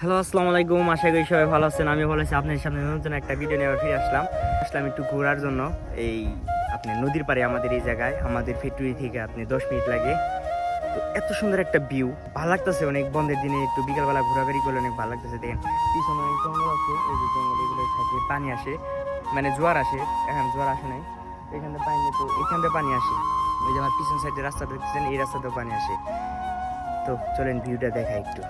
Hello আসসালামু আলাইকুম। আশা করি সবাই ভালো আছেন। আমি ভালো আছি। আপনার সামনে নতুন একটা ভিডিও নিয়ে ফিরে আসলাম। আসলাম একটু ঘোরার জন্য। এই আপনি নদীর পাড়ে আমাদের এই জায়গায়, আমাদের ফ্যাক্টরি থেকে আপনি দশ মিনিট লাগে। তো এত সুন্দর একটা ভিউ ভালো লাগতেছে অনেক বন্ধের দিনে একটু বিকালবেলা ঘোরাঘুরি করলে অনেক ভালো লাগতেছে। দেখেন, পিছনে অনেক জঙ্গল আছে। এই যে জঙ্গল এগুলো থাকে, পানি আসে। মানে জোয়ার আসে। এখন জোয়ার আসে নাই। এখান থেকে পানি, তো এখান থেকে পানি আসে। ওই যে আমার পিছন সাইডে রাস্তা দেখতেছেন, এই রাস্তাতেও পানি আসে। তো চলেন ভিউটা দেখাই একটু।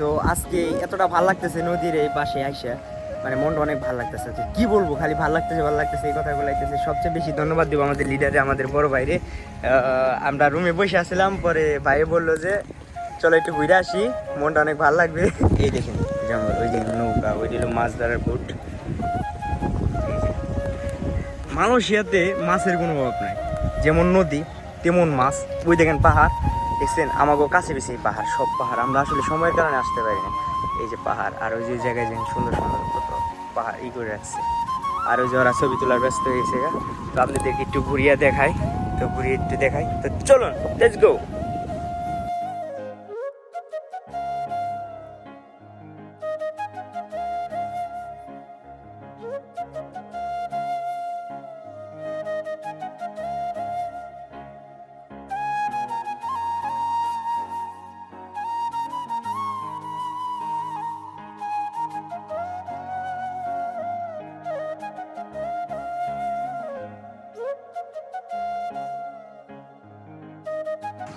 তো আজকে এতটা ভালো লাগতেছে নদীর এই পাশে আইসা। মানে মনটা অনেক ভালো লাগতেছে। কি বলব, খালি ভালো লাগতেছে ভালো লাগতেছে, এই কথাগুলো লাগতেছে সবচেয়ে বেশি ধন্যবাদ দিব আমাদের লিডারে আমাদের বড় ভাইরে। আমরা রুমে বসে আসছিলাম পরে ভাই বলল যে, চলো একটু ঘুরে আসি, মনটা অনেক ভালো লাগবে। এই দেখেন জঙ্গল ওই যে নৌকা, ওই দিল মাছ ধরার বুট। মালয়েশিয়াতে মাছের কোনো অভাব নাই। যেমন নদী, তেমন মাছ। ওই দেখেন পাহাড়। দেখছেন আমাকেও কাছে এই পাহাড়, সব পাহাড়। আমরা আসলে সময়ের কারণে আসতে পারি না এই যে পাহাড়, আর ওই যে জায়গায় যে সুন্দর সুন্দর কত পাহাড় ই করে রাখছে। আর ওই যে ওরা ছবি তোলার ব্যস্ত হয়েছে। তো আপনাদেরকে একটু ঘুরিয়ে দেখাই। তো ঘুরিয়ে একটু দেখাই। তো চলুন লেটস গো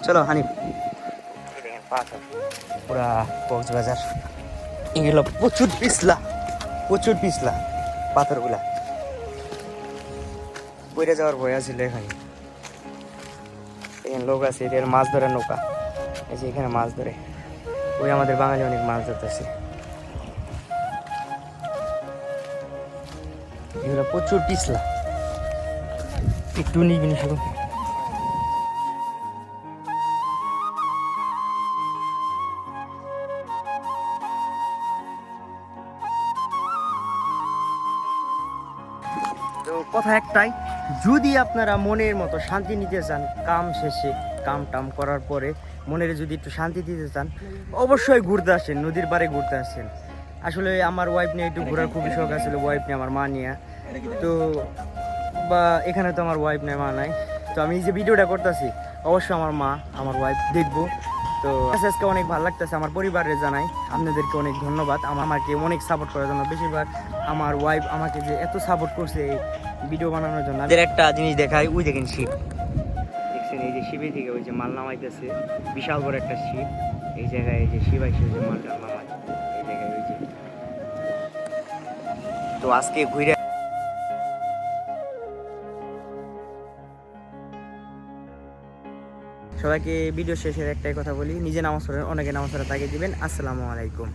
চলো, হানিফ। পুরা কক্সবাজার। এগুলো প্রচুর পিছলা প্রচুর পিছলা পাথরগুলা। পড়ে যাওয়ার ভয় আছিল এখানে এখানে লোক আছে, এদের মাছ ধরে নৌকা। এই যে এখানে মাছ ধরে। ওই আমাদের বাঙালি অনেক মাছ ধরতেছে। এগুলো প্রচুর পিছলা। একটু নিবিনি শুধু তো কথা একটাই, যদি আপনারা মনের মতো শান্তি নিতে চান, কাম শেষে কাম টাম করার পরে মনের যদি একটু শান্তি দিতে চান, অবশ্যই ঘুরতে আসেন, নদীর পাড়ে ঘুরতে আসেন। আসলে আমার ওয়াইফ নিয়ে একটু ঘোরার খুবই শখ আছিল ওয়াইফ নিয়ে, আমার মা নিয়ে। তো, বা এখানে তো আমার ওয়াইফ নেই, মা নাই। তো আমি যে ভিডিওটা করতেছি, অবশ্যই আমার মা, আমার ওয়াইফ দেখব। তো আজকে অনেক ভালো লাগতেছে আমার পরিবারে জানাই। আপনাদেরকে অনেক ধন্যবাদ। আমার আমাকে অনেক সাপোর্ট করার জন্য বেশিরভাগ। আমার ওয়াইফ আমাকে যে এত সাপোর্ট করছে এই ভিডিও বানানোর জন্য। আমাদের একটা জিনিস দেখাই, ওই দেখেন শিপ দেখছেন, এই যে শিপের দিকে ওই যে মাল নামাইতেছে, বিশাল বড় একটা শিপ এই জায়গায় এই যে শিব আইসে ওই যে মালটা নামায়। এই জায়গায় ওই যে তো আজকে ঘুরে সবাইকে ভিডিও শেষের একটাই কথা বলি, নিজে নামাজ পড়েন অনেকে নামাজ পড়া, তাকে দিবেন। আসসালামু আলাইকুম।